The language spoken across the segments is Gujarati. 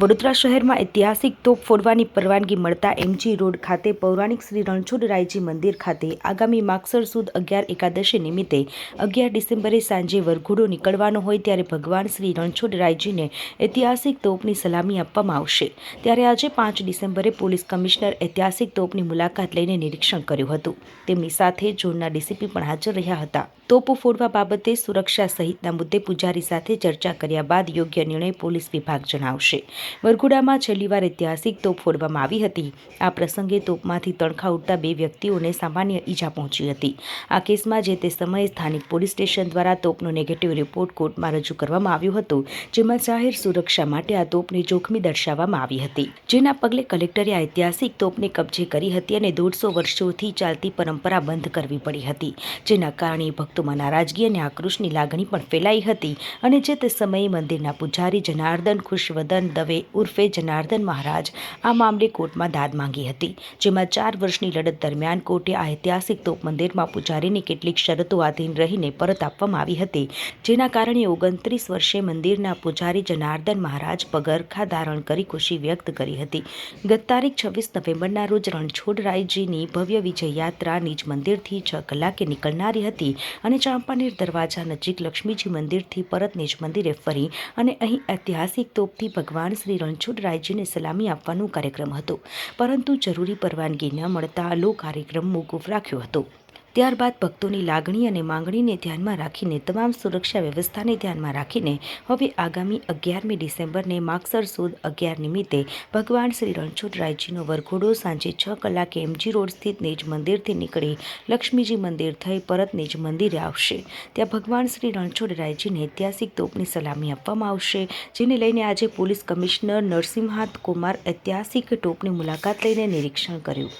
વડોદરા શહેરમાં ઐતિહાસિક તોપ ફોડવાની પરવાનગી મળતા એમજી રોડ ખાતે પૌરાણિક શ્રી રણછોડરાયજી મંદિર ખાતે આગામી માગસર સુદ અગિયાર એકાદશી નિમિત્તે અગિયાર ડિસેમ્બરે સાંજે વરઘોડો નીકળવાનો હોય ત્યારે ભગવાન શ્રી રણછોડરાયજીને ઐતિહાસિક તોપની સલામી આપવામાં આવશે. ત્યારે આજે પાંચ ડિસેમ્બરે પોલીસ કમિશનર ઐતિહાસિક તોપની મુલાકાત લઈને નિરીક્ષણ કર્યું હતું. તેમની સાથે ઝોનના ડીસીપી પણ હાજર રહ્યા હતા. તોપો ફોડવા બાબતે સુરક્ષા સહિતના મુદ્દે પૂજારી સાથે ચર્ચા કર્યા બાદ યોગ્ય નિર્ણય પોલીસ વિભાગ જણાવશે. વરઘોડામાં છેલ્લીવાર ઐતિહાસિક તોપ ફોડવામાં આવી હતી. આ પ્રસંગે તોપમાંથી તણખા ઉડતા બે વ્યક્તિઓને સામાન્ય ઈજા પહોંચી હતી. આ કેસમાં જે તે સમયે સ્થાનિક પોલીસ સ્ટેશન દ્વારા તોપનો નેગેટિવ રિપોર્ટ કોર્ટમાં રજૂ કરવામાં આવ્યો હતો, જેમાં જાહેર સુરક્ષા માટે આ તોપને જોખમી દર્શાવવામાં આવી હતી. જેના પગલે કલેક્ટરે આ ઐતિહાસિક તોપને કબજે કરી હતી અને દોઢસો વર્ષોથી ચાલતી પરંપરા બંધ કરવી પડી હતી, જેના કારણે ભક્તોમાં નારાજગી અને આક્રોશની લાગણી પણ ફેલાઈ હતી અને જે તે સમયે મંદિરના પૂજારી, જનાર્દન, ખુશવદન, દવે ઉર્ફે જનાર્દન મહારાજ. આ મામલે કોર્ટમાં દાદ માંગી હતી, જેમાં ચાર વર્ષની લડત દરમિયાન કોર્ટે આ ઐતિહાસિક તોપ મંદિરમાં પૂજારીની કેટલીક શરતો આધીન રહીને પરત આપવામાં આવી હતી, જેના કારણે ઓગણત્રીસ વર્ષે મંદિરના પૂજારી જનાર્દન મહારાજ પગરખા ધારણ કરી ખુશી વ્યક્ત કરી હતી. ગત તારીખ છવ્વીસ નવેમ્બરના રોજ રણછોડરાયજીની ભવ્ય વિજય યાત્રા નિજ મંદિરથી છ કલાકે નીકળનારી હતી અને ચાંપાનેર દરવાજા નજીક લક્ષ્મીજી મંદિરથી પરત નિજ મંદિરે ફરી અને અહીં ઐતિહાસિક તોપથી ભગવાન શ્રી રણછોડરાયજીને સલામી આપવાનો કાર્યક્રમ હતો. પરંતુ જરૂરી પરવાનગી ન મળતા લો કાર્યક્રમ મોકૂફ રાખ્યો હતો. ત્યારબાદ ભક્તોની લાગણી અને માંગણીને ધ્યાનમાં રાખીને તમામ સુરક્ષા વ્યવસ્થાને ધ્યાનમાં રાખીને હવે આગામી અગિયારમી ડિસેમ્બરને માગસર સુદ અગિયાર નિમિત્તે ભગવાન શ્રી રણછોડરાયજીનો વરઘોડો સાંજે છ કલાકે એમજી રોડ સ્થિત નિજ મંદિરથી નીકળી લક્ષ્મીજી મંદિર થઈ પરત નિજ મંદિરે આવશે. ત્યાં ભગવાન શ્રી રણછોડરાયજીને ઐતિહાસિક તોપની સલામી આપવામાં આવશે, જેને લઈને આજે પોલીસ કમિશનર નરસિંહાથ કુમાર ઐતિહાસિક તોપની મુલાકાત લઈને નિરીક્ષણ કર્યું.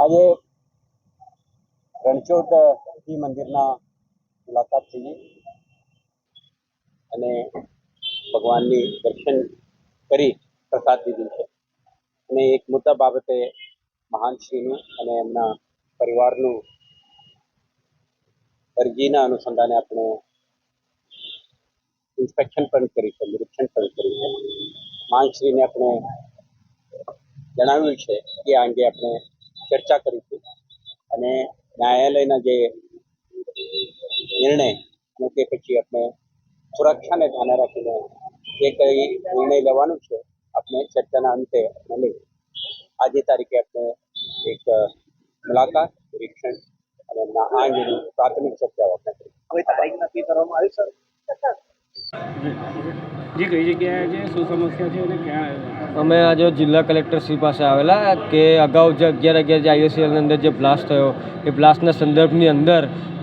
આજે રણછોડ જી મંદિરના મુલાકાત થઈ અને ભગવાનની દર્શન કરી પ્રસાદ લીધું છે. અને એક મુદ્દા બાબતે મહાનશ્રીનું અને એમના પરિવારનું અરજીના અનુસંધાને આપણે ઇન્સ્પેક્શન પણ કરી છે, નિરીક્ષણ પણ કર્યું છે. મહાનશ્રીને આપણે જણાવ્યું છે કે આ અંગે આપણે ચર્ચા કરીશું અને ન્યાયાલયના જે નિર્ણય અને તે પછી આપણે સુરક્ષાને ધ્યાને રાખીને જે કંઈ નિર્ણય લેવાનું છે, આપણે ચર્ચાના અંતે આપણે લઈ આજે તારીખે આપણે એક મુલાકાત, નિરીક્ષણ અને આ અંગેની પ્રાથમિક ચર્ચાઓ આપણે હવે તારીખ નક્કી કરવામાં આવી, સર? જે, કઈ જગ્યાએ છે? શું સમસ્યા છે અને ક્યાં અમે આજે જિલ્લા કલેક્ટર શ્રી પાસે આવેલા કે અગાઉ જે અગિયાર અગિયાર જે આઈએસસીએલની અંદર જે બ્લાસ્ટ થયો, એ બ્લાસ્ટના સંદર્ભની અંદર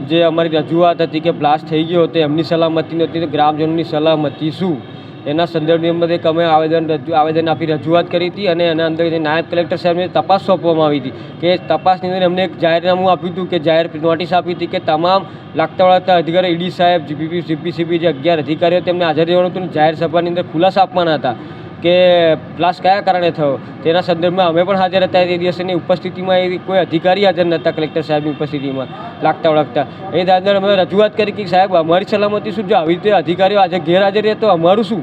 જે અમારી રજૂઆત હતી કે બ્લાસ્ટ થઈ ગયો તો એમની સલામતી નહોતી, તો ગ્રામજનોની સલામતી શું? એના સંદર્ભની અંદર એક અમે આવેદન રજૂ આવેદન આપી, રજૂઆત કરી હતી અને એના અંદર નાયબ કલેક્ટર સાહેબને તપાસ સોંપવામાં આવી હતી કે તપાસની અંદર એમને એક જાહેરનામું આપ્યું હતું કે જાહેર નોટિસ આપી હતી કે તમામ લાગતા વળગતા અધિકારી, ઈડી સાહેબ, જીપીપી સીપીસીબી જે અગિયાર અધિકારીઓ તેમને હાજર રહેવાનું હતું જાહેર સભાની અંદર ખુલાસા આપવાના હતા. કે બ્લાસ્ટ કયા કારણે થયો? તેના સંદર્ભમાં અમે પણ હાજર હતા. તે દિવસની ઉપસ્થિતિમાં એ કોઈ અધિકારી હાજર નહોતા કલેક્ટર સાહેબની ઉપસ્થિતિમાં. લાગતા ઓળખતા એ દાદર અમે રજૂઆત કરી કે સાહેબ, અમારી સલામતી શું? જો આવી રીતે અધિકારીઓ આજે ગેરહાજર રહે તો અમારું શું?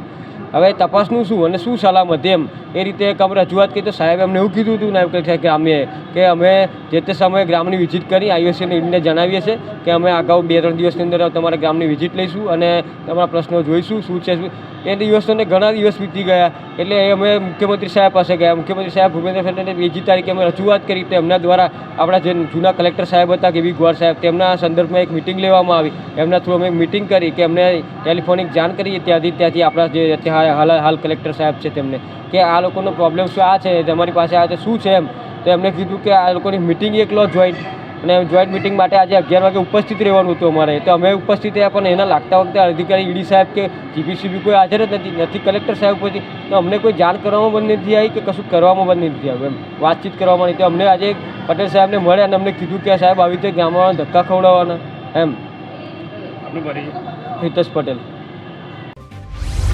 હવે તપાસનું શું અને શું સલામત એમ? એ રીતે એક અમે રજૂઆત કરી તો સાહેબ એમને એવું કીધું હતું નાયબ કલેક્ટર ગ્રામ્યએ કે અમે જે તે સમયે ગ્રામની વિઝિટ કરી આઈઓસીને ઈડીને જણાવીએ છીએ કે અમે અગાઉ બે ત્રણ દિવસની અંદર તમારા ગ્રામની વિઝિટ લઈશું અને તમારા પ્રશ્નો જોઈશું, શું છે એ દિવસોને ઘણા દિવસ વીતી ગયા. એટલે અમે મુખ્યમંત્રી સાહેબ પાસે ગયા. મુખ્યમંત્રી સાહેબ ભૂપેન્દ્ર ફેડરને બીજી તારીખે અમે રજૂઆત કરી તેમના એમના દ્વારા આપણા જે જૂના કલેક્ટર સાહેબ હતા, કે ગોર સાહેબ, તેમના સંદર્ભમાં એક મિટિંગ લેવામાં આવી. એમના થ્રુ અમે મિટિંગ કરી કે એમને ટેલિફોનિક જાણ કરીએ ત્યાંથી ત્યાંથી આપણા જે હાલ હાલ કલેક્ટર સાહેબ છે તેમને. કે આ લોકોનો પ્રોબ્લેમ શું આ છે તમારી પાસે આ તો શું છે એમ. તો એમને કીધું કે આ લોકોની મિટિંગ એક લો જોઈન્ટ અને જોઈન્ટ મિટિંગ માટે આજે અગિયાર વાગે ઉપસ્થિત રહેવાનું હતું અમારે. તો અમે ઉપસ્થિત રહ્યા પણ એના લાગતા વખતે અધિકારી ઈડી સાહેબ કે જીપીસીબી કોઈ હાજર જ નથી નથી કલેક્ટર સાહેબ પછી તો અમને કોઈ જાણ કરવામાં બંધ નથી આવી કે કશું કરવામાં બંધ નથી આવ્યું એમ. વાતચીત કરવામાં નહીં. તો અમને આજે પટેલ સાહેબને મળ્યા અને અમને કીધું કે સાહેબ આવી રીતે ગામવાળાને ધક્કા ખવડાવવાના એમ. હિતેશ પટેલ.